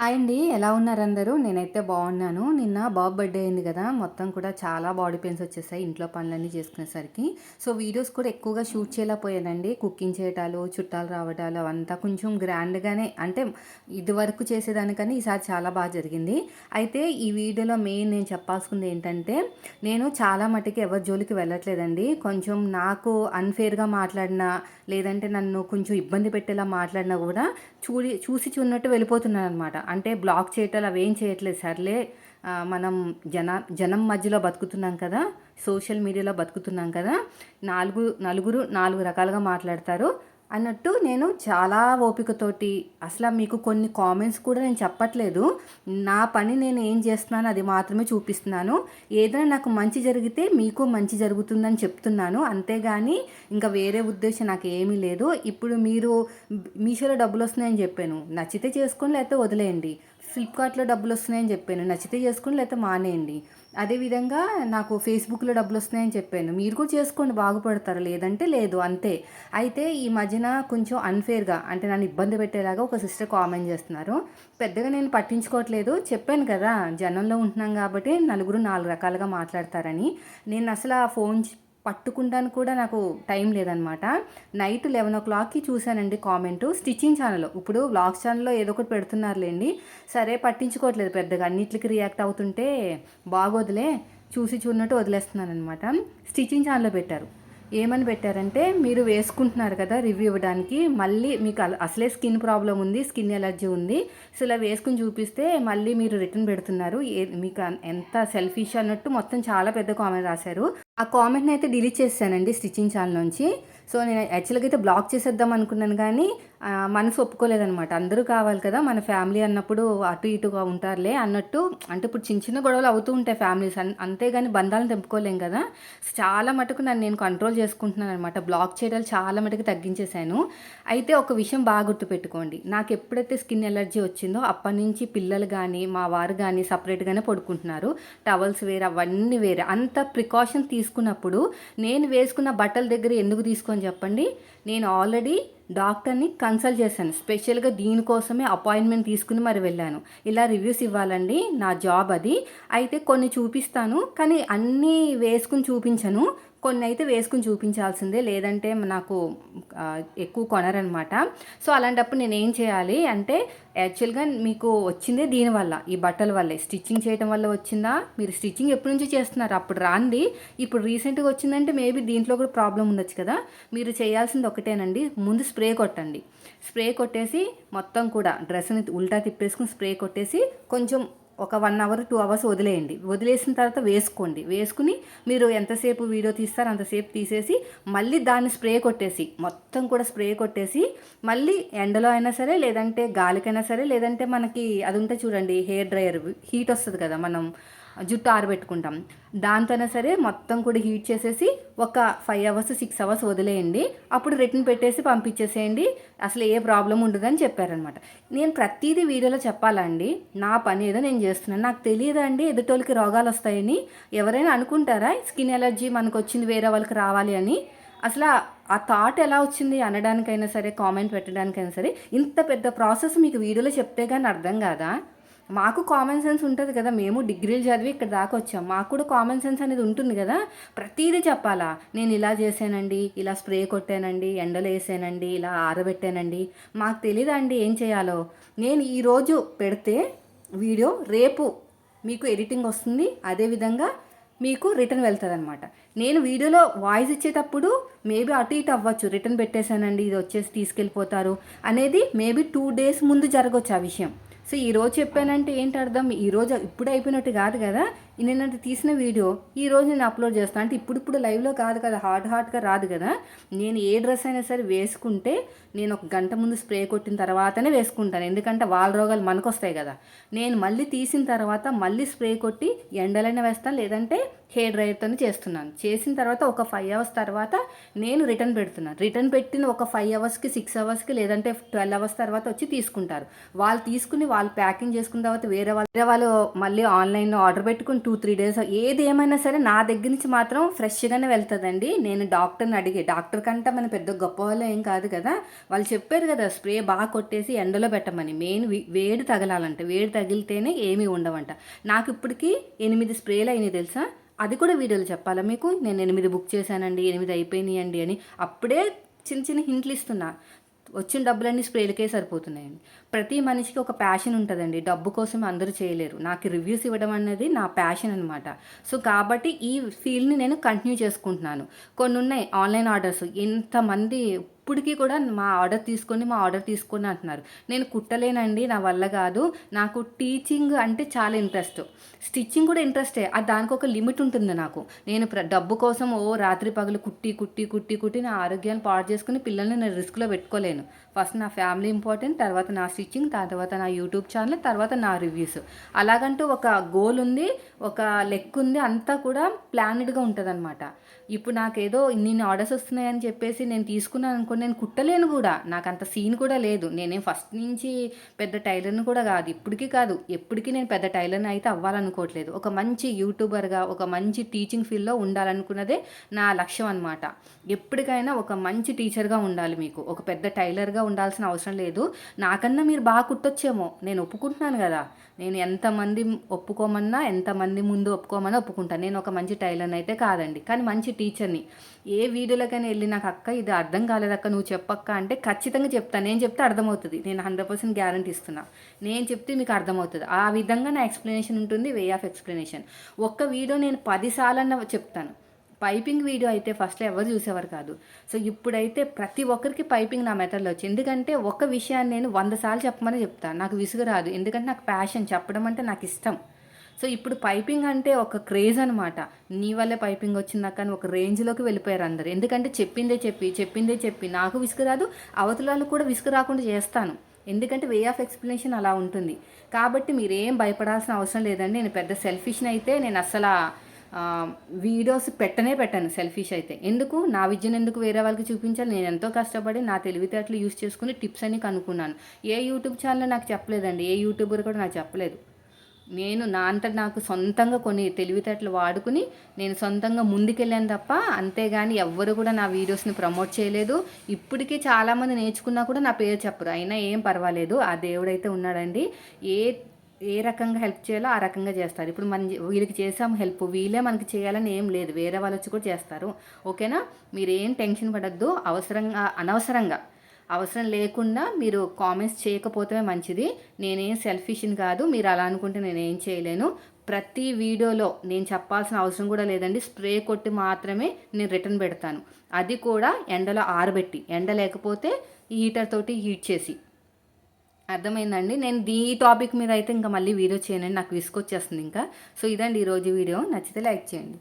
Hi అండి. ఎలా ఉన్నారందరూ నేనైతే బాగున్నాను. నిన్న బాబు బర్త్‌డే అయింది కదా! మొత్తం కూడా చాలా బాడీ పెయిన్స్ వచ్చేసాయి ఇంట్లో పనులన్నీ చేసుకునేసరికి. సో, వీడియోస్ కూడా ఎక్కువగా షూట్ చేయలేకపోయానండి. కుకింగ్ చేయటాలు, చుట్టాలు రావటాలు అవంతా కొంచెం గ్రాండ్‌గానే అంటే ఇదివరకు చేసేదానికని ఈసారి చాలా బాగా జరిగింది. అయితే ఈ వీడియోలో మెయిన్ నేను చెప్పాల్సింది ఏంటంటే, నేను చాలా మటికి ఎవరి జోలికి వెళ్ళట్లేదండి. కొంచెం నాకు అన్ఫేర్గా మాట్లాడినా, లేదంటే నన్ను కొంచెం ఇబ్బంది పెట్టేలా మాట్లాడినా కూడా చూడి చూసి చూన్నట్టు వెళ్ళిపోతున్నాను అనమాట అంటే బ్లాక్ చేయటాలు అవేం చేయట్లేదు. సర్లే మనం జన జనం మధ్యలో బతుకుతున్నాం కదా! సోషల్ మీడియాలో బతుకుతున్నాం కదా! నాలుగు నలుగురు నాలుగు రకాలుగా మాట్లాడతారు. అన్నట్టు నేను చాలా ఓపికతోటి అసలు మీకు కొన్ని కామెంట్స్ కూడా నేను చెప్పట్లేదు. నా పని నేను ఏం చేస్తున్నాను అది మాత్రమే చూపిస్తున్నాను. ఏదైనా నాకు మంచి జరిగితే మీకు మంచి జరుగుతుందని చెప్తున్నాను. అంతేగాని ఇంకా వేరే ఉద్దేశం నాకు ఏమీ లేదు. ఇప్పుడు మీరు మీషోలో డబ్బులు వస్తున్నాయని చెప్పాను. నచ్చితే చేసుకోండి లేకపోతే వదిలేయండి. ఫ్లిప్‌కార్ట్‌లో డబ్బులు వస్తున్నాయని చెప్పాను. నచ్చితే చేసుకోండి లేకపోతే మానేయండి. అదేవిధంగా నాకు ఫేస్‌బుక్‌లో డబ్బులు వస్తున్నాయని చెప్పాను. మీరు కూడా చేసుకోండి బాగుపడతారు. లేదంటే లేదు అంతే. అయితే ఈ మధ్యన కొంచెం అన్ఫేర్గా అంటే నన్ను ఇబ్బంది పెట్టేలాగా ఒక సిస్టర్ కామెంట్ చేస్తున్నారు. పెద్దగా నేను పట్టించుకోవట్లేదు. చెప్పాను కదా! జనంలో ఉంటున్నాం కాబట్టి నలుగురు నాలుగు రకాలుగా మాట్లాడతారని. నేను అసలు ఆ ఫోన్ పట్టుకుంటాను కూడా నాకు టైం లేదనమాట. నైట్ లెవెన్ ఓ క్లాక్కి చూశానండి కామెంటు. స్టిచ్చింగ్ ఛానల్ ఇప్పుడు వ్లాగ్స్ ఛానల్లో ఏదో ఒకటి పెడుతున్నారులేండి సరే పట్టించుకోవట్లేదు పెద్దగా. అన్నిట్లికి రియాక్ట్ అవుతుంటే బాగోదులే చూసి చూడనట్టు వదిలేస్తున్నాననమాట. స్టిచ్చింగ్ ఛానల్లో పెట్టారు. ఏమని పెట్టారంటే, మీరు వేసుకుంటున్నారు కదా! రివ్యూ ఇవ్వడానికి. మళ్ళీ మీకు అల అసలే స్కిన్ ప్రాబ్లం ఉంది. స్కిన్ ఎలర్జీ ఉంది. సో, ఇలా వేసుకుని చూపిస్తే మళ్ళీ మీరు రిటర్న్ పెడుతున్నారు. ఏ మీకు ఎంత సెల్ఫిష్ అన్నట్టు మొత్తం చాలా పెద్ద కామెంట్ రాశారు. ఆ కామెంట్‌ని అయితే డిలీట్ చేశానండి స్టిచ్చింగ్ ఛానల్ నుంచి. సో, నేను యాక్చువల్‌గా అయితే బ్లాక్ చేసేద్దాం అనుకున్నాను కానీ మనసు ఒప్పుకోలేదనమాట. అందరూ కావాలి కదా! మన ఫ్యామిలీ అన్నప్పుడు అటు ఇటుగా ఉంటారులే అన్నట్టు అంటే ఇప్పుడు చిన్న చిన్న గొడవలు అవుతూ ఉంటాయి ఫ్యామిలీస్ అన్ అంతేగాని బంధాలను తెంపుకోలేం కదా! చాలా మటుకు నన్ను నేను కంట్రోల్ చేసుకుంటున్నాను అనమాట బ్లాక్ చేయడాలు చాలా మటుకు తగ్గించేశాను. అయితే ఒక విషయం బాగా గుర్తుపెట్టుకోండి. నాకు ఎప్పుడైతే స్కిన్ ఎలర్జీ వచ్చిందో అప్పటినుంచి పిల్లలు కానీ మా వారు కానీ సపరేట్గానే పడుకుంటున్నారు. టవల్స్ వేరే అవన్నీ వేరే. అంత ప్రికాషన్ తీసుకున్నప్పుడు నేను వేసుకున్న బట్టల దగ్గర ఎందుకు తీసుకొని చెప్పండి? నేను ఆల్రెడీ డాక్టర్‌ని కన్సల్ట్ చేశాను. స్పెషల్‌గా దీనికోసమే అపాయింట్‌మెంట్ తీసుకుని మరి వెళ్ళాను. ఇలా రివ్యూస్ ఇవ్వాలండి. నా జాబ్ అది. అయితే కొన్ని చూపిస్తాను. కానీ అన్నీ వేసుకుని చూపించను. కొన్ని అయితే వేసుకొని చూపించాల్సిందే. లేదంటే నాకు ఎక్కువ కొనరనమాట. సో, అలాంటప్పుడు నేను ఏం చేయాలి అంటే యాక్చువల్‌గా మీకు వచ్చిందే దీనివల్ల. ఈ బట్టల వల్లే. స్టిచ్చింగ్ చేయటం వల్ల వచ్చిందా? మీరు స్టిచ్చింగ్ ఎప్పటి నుంచి చేస్తున్నారు? అప్పుడు రాంది ఇప్పుడు రీసెంట్‌గా వచ్చిందంటే మేబీ దీంట్లో కూడా ప్రాబ్లం ఉండొచ్చు కదా! మీరు చేయాల్సింది ఒకటేనండి. ముందు స్ప్రే కొట్టండి. స్ప్రే కొట్టేసి మొత్తం కూడా డ్రెస్‌ని ఉల్టా తిప్పేసుకుని స్ప్రే కొట్టేసి కొంచెం ఒక వన్ అవర్, టూ అవర్స్ వదిలేయండి. వదిలేసిన తర్వాత వేసుకోండి. వేసుకుని మీరు ఎంతసేపు వీడియో తీస్తారో అంతసేపు తీసేసి మళ్ళీ దాన్ని స్ప్రే కొట్టేసి మొత్తం కూడా స్ప్రే కొట్టేసి మళ్ళీ ఎండలో అయినా సరే లేదంటే గాలికైనా సరే లేదంటే మనకి అది ఉంటే చూడండి హెయిర్ డ్రైయర్ హీట్ వస్తుంది కదా! మనం జుట్టు ఆరబెట్టుకుంటాం. దాంతోనే సరే మొత్తం కూడా హీట్ చేసేసి ఒక ఫైవ్ అవర్స్, సిక్స్ అవర్స్ వదిలేయండి. అప్పుడు రిటర్న్ పెట్టేసి పంపించేసేయండి. అసలు ఏ ప్రాబ్లం ఉండదని చెప్పారనమాట. నేను ప్రతిదీ వీడియోలో చెప్పాలా అండి? నా పని ఏదో నేను చేస్తున్నాను. నాకు తెలియదండి అండి ఎదుటోళ్ళకి రోగాలొస్తాయని? ఎవరైనా అనుకుంటారా? స్కిన్ ఎలర్జీ మనకు వచ్చింది వేరే వాళ్ళకి రావాలి అని? అసలు ఆ థాట్ ఎలా వచ్చింది అనడానికైనా సరే, కామెంట్ పెట్టడానికైనా సరే, ఇంత పెద్ద ప్రాసెస్ మీకు వీడియోలో చెప్తే కానీ అర్థం కాదా? మాకు కామన్ సెన్స్ ఉంటుంది కదా! మేము డిగ్రీలు చదివి ఇక్కడ దాకా వచ్చాం. మాకు కూడా కామన్ సెన్స్ అనేది ఉంటుంది కదా! ప్రతీదీ చెప్పాలా? నేను ఇలా చేశానండి, ఇలా స్ప్రే కొట్టానండి, ఎండలో వేసానండి ఇలా ఆరబెట్టానండి. మాకు తెలీదా అండి ఏం చేయాలో? నేను ఈరోజు పెడితే వీడియో రేపు మీకు ఎడిటింగ్ వస్తుంది. అదే విధంగా మీకు రిటర్న్ వెళ్తుంది అనమాట నేను వీడియోలో వాయిస్ ఇచ్చేటప్పుడు మేబీ అటు ఇటు అవ్వచ్చు. రిటర్న్ పెట్టేశానండి ఇది వచ్చేసి తీసుకెళ్ళిపోతారు అనేది మేబీ టూ డేస్ ముందు జరగవచ్చు ఆ విషయం. సో, ఈరోజు చెప్పానంటే ఏంటి అర్థం? ఈరోజు ఇప్పుడు అయిపోయినట్టు కాదు కదా! నిన్నటి తీసిన వీడియో ఈరోజు నేను అప్లోడ్ చేస్తాను. అంటే ఇప్పుడు ఇప్పుడు లైవ్‌లో కాదు కదా! హాట్ హాట్‌గా రాదు కదా! నేను ఏ డ్రెస్ అయినా సరే వేసుకుంటే నేను ఒక గంట ముందు స్ప్రే కొట్టిన తర్వాతనే వేసుకుంటాను. ఎందుకంటే వాళ్ళ రోగాలు మనకొస్తాయి కదా! నేను మళ్ళీ తీసిన తర్వాత మళ్ళీ స్ప్రే కొట్టి ఎండలైనా వేస్తాను. లేదంటే హెయిర్ డ్రైయర్తోనే చేస్తున్నాను. చేసిన తర్వాత ఒక ఫైవ్ అవర్స్ తర్వాత నేను రిటర్న్ పెడుతున్నాను. రిటర్న్ పెట్టిన ఒక ఫైవ్ అవర్స్కి సిక్స్ అవర్స్కి లేదంటే ట్వెల్వ్ అవర్స్ తర్వాత వచ్చి తీసుకుంటారు. వాళ్ళు తీసుకుని వాళ్ళు ప్యాకింగ్ చేసుకున్న తర్వాత వేరే వాళ్ళు వేరే వాళ్ళు మళ్ళీ ఆన్లైన్లో ఆర్డర్ పెట్టుకుని టూ త్రీ డేస్ ఏది ఏమైనా సరే నా దగ్గర నుంచి మాత్రం ఫ్రెష్గానే వెళ్తుందండి. నేను డాక్టర్ని అడిగి డాక్టర్ కంటే మన పెద్ద గొప్ప వాళ్ళు ఏం కాదు కదా. వాళ్ళు చెప్పారు కదా స్ప్రే బాగా కొట్టేసి ఎండలో పెట్టమని. మెయిన్ వేడి తగలాలంట. వేడి తగిలితేనే ఏమీ ఉండవంట. నాకు ఇప్పటికీ ఎనిమిది స్ప్రేలు అయినాయి తెలుసా? అది కూడా వీడియోలో చెప్పాలా మీకు? నేను ఎనిమిది బుక్ చేశానండి ఎనిమిది అయిపోయినాయండి అని అప్పుడే చిన్న చిన్న హింట్లు ఇస్తున్నా. వచ్చిన డబ్బులన్నీ స్ప్రేలకే సరిపోతున్నాయండి. ప్రతి మనిషికి ఒక ప్యాషన్ ఉంటుందండి. డబ్బు కోసం అందరూ చేయలేరు. నాకు రివ్యూస్ ఇవ్వడం అనేది నా ప్యాషన్ అనమాట సో కాబట్టి ఈ ఫీల్డ్ని నేను కంటిన్యూ చేసుకుంటున్నాను. కొన్ని ఉన్నాయి ఆన్లైన్ ఆర్డర్స్. ఎంతమంది ఇప్పటికీ కూడా మా ఆర్డర్ తీసుకొని మా ఆర్డర్ తీసుకొని అంటున్నారు. నేను కుట్టలేనండి నా వల్ల కాదు. నాకు టీచింగ్ అంటే చాలా ఇంట్రెస్ట్. స్టిచ్చింగ్ కూడా ఇంట్రెస్టే. అది దానికి ఒక లిమిట్ ఉంటుంది నాకు. నేను డబ్బు కోసం ఓ రాత్రి పగలు కుట్టి కుట్టి కుట్టి కుట్టి నా ఆరోగ్యాన్ని పాడు చేసుకుని పిల్లల్ని నేను రిస్క్లో పెట్టుకోలేను. ఫస్ట్ నా ఫ్యామిలీ ఇంపార్టెంట్ తర్వాత నా స్టిచ్చింగ్ తర్వాత నా యూట్యూబ్ ఛానల్ తర్వాత నా రివ్యూస్. అలాగంటూ ఒక గోల్ ఉంది ఒక లెక్ ఉంది అంతా కూడా ప్లానెడ్గా ఉంటుంది అనమాట ఇప్పుడు నాకేదో ఇన్ని ఆర్డర్స్ వస్తున్నాయని చెప్పేసి నేను తీసుకున్నాను అనుకో నేను కుట్టలేను కూడా. నాకు అంత సీన్ కూడా లేదు. నేనేం ఫస్ట్ నుంచి పెద్ద టైలర్ని కూడా కాదు ఇప్పటికీ కాదు. ఎప్పటికీ నేను పెద్ద టైలర్ని అయితే అవ్వాలనుకోవట్లేదు. ఒక మంచి యూట్యూబర్గా ఒక మంచి టీచింగ్ ఫీల్డ్లో ఉండాలనుకున్నదే నా లక్ష్యం అనమాట ఎప్పటికైనా ఒక మంచి టీచర్గా ఉండాలి మీకు. ఒక పెద్ద టైలర్గా ఉండాల్సిన అవసరం లేదు. నాకన్నా మీరు బాగా కుట్టొచ్చేమో. నేను ఒప్పుకుంటున్నాను కదా. నేను ఎంతమంది ఒప్పుకోమన్నా ఎంతమంది ముందు ఒప్పుకోమన్నా ఒప్పుకుంటాను నేను ఒక మంచి టైలర్ని అయితే కాదండి. కానీ మంచి టీచర్ని. ఏ వీడియోలకైనా వెళ్ళి నాకు అక్క ఇది అర్థం కాలేదక్క నువ్వు చెప్పక్క అంటే ఖచ్చితంగా చెప్తాను నేను చెప్తే అర్థమవుతుంది. నేను హండ్రెడ్ పర్సెంట్ గ్యారంటీ ఇస్తున్నా. నేను చెప్తే మీకు అర్థమవుతుంది. ఆ విధంగా నా ఎక్స్ప్లెనేషన్ ఉంటుంది వే ఆఫ్ ఎక్స్ప్లెనేషన్. ఒక్క వీడియో నేను పదిసార్లన్నా చెప్తాను. పైపింగ్ వీడియో అయితే ఫస్ట్ ఎవరు చూసేవారు కాదు. సో ఇప్పుడైతే ప్రతి ఒక్కరికి పైపింగ్ నా మెథడ్లో వచ్చి ఎందుకంటే ఒక విషయాన్ని నేను వంద సార్లు చెప్పమని చెప్తాను నాకు విసుగు రాదు. ఎందుకంటే నాకు ప్యాషన్ చెప్పడం అంటే నాకు ఇష్టం. సో ఇప్పుడు పైపింగ్ అంటే ఒక క్రేజ్ అనమాట నీ వల్లే పైపింగ్ వచ్చిందా కానీ ఒక రేంజ్లోకి వెళ్ళిపోయారు అందరు. ఎందుకంటే చెప్పిందే చెప్పి చెప్పిందే చెప్పి. నాకు విసుగు రాదు. అవతలాలు కూడా విసుగు రాకుండా చేస్తాను. ఎందుకంటే వే ఆఫ్ ఎక్స్ప్లెనేషన్ అలా ఉంటుంది. కాబట్టి మీరేం భయపడాల్సిన అవసరం లేదండి. నేను పెద్ద సెల్ఫిష్ని అయితే నేను అసలు వీడియోస్ పెట్టనే పెట్టాను సెల్ఫీష్ అయితే. ఎందుకు? నా విద్యను ఎందుకు వేరే వాళ్ళకి చూపించాలి? నేను ఎంతో కష్టపడి నా తెలివితేటలు యూస్ చేసుకుని టిప్స్ అని కనుక్కున్నాను. ఏ యూట్యూబ్ ఛానల్ నాకు చెప్పలేదండి. ఏ యూట్యూబర్ కూడా నాకు చెప్పలేదు. నేను నా అంత నాకు సొంతంగా కొన్ని తెలివితేటలు వాడుకుని నేను సొంతంగా ముందుకెళ్ళాను తప్ప అంతేగాని ఎవ్వరు కూడా నా వీడియోస్ని ప్రమోట్ చేయలేదు. ఇప్పటికీ చాలామంది నేర్చుకున్నా కూడా నా పేరు చెప్పరు. అయినా ఏం పర్వాలేదు. ఆ దేవుడైతే ఉన్నాడండి. ఏ ఏ రకంగా హెల్ప్ చేయాలో ఆ రకంగా చేస్తారు. ఇప్పుడు మనం వీళ్ళకి చేసాం హెల్ప్ వీళ్ళే మనకి చేయాలని ఏం లేదు. వేరే వాళ్ళు వచ్చి కూడా చేస్తారు. ఓకేనా? మీరు ఏం టెన్షన్ పడద్దు. అవసరంగా అనవసరంగా. అవసరం లేకుండా మీరు కామెంట్స్ చేయకపోతే మంచిది. నేనేం సెల్ఫిష్ని కాదు. మీరు అలా అనుకుంటే నేనేం చేయలేను. ప్రతి వీడియోలో నేను చెప్పాల్సిన అవసరం కూడా లేదండి. స్ప్రే కొట్టి మాత్రమే నేను రిటర్న్ పెడతాను. అది కూడా ఎండలో ఆరబెట్టి ఎండ లేకపోతే హీటర్ తోటి హీట్ చేసి. అర్థమైందండి. నేను ఈ టాపిక్ మీద అయితే ఇంకా మళ్ళీ వీడియో చేయనండి. నాకు విసుకొచ్చేస్తుంది ఇంకా. సో ఇదండి ఈరోజు వీడియో. నచ్చితే లైక్ చేయండి.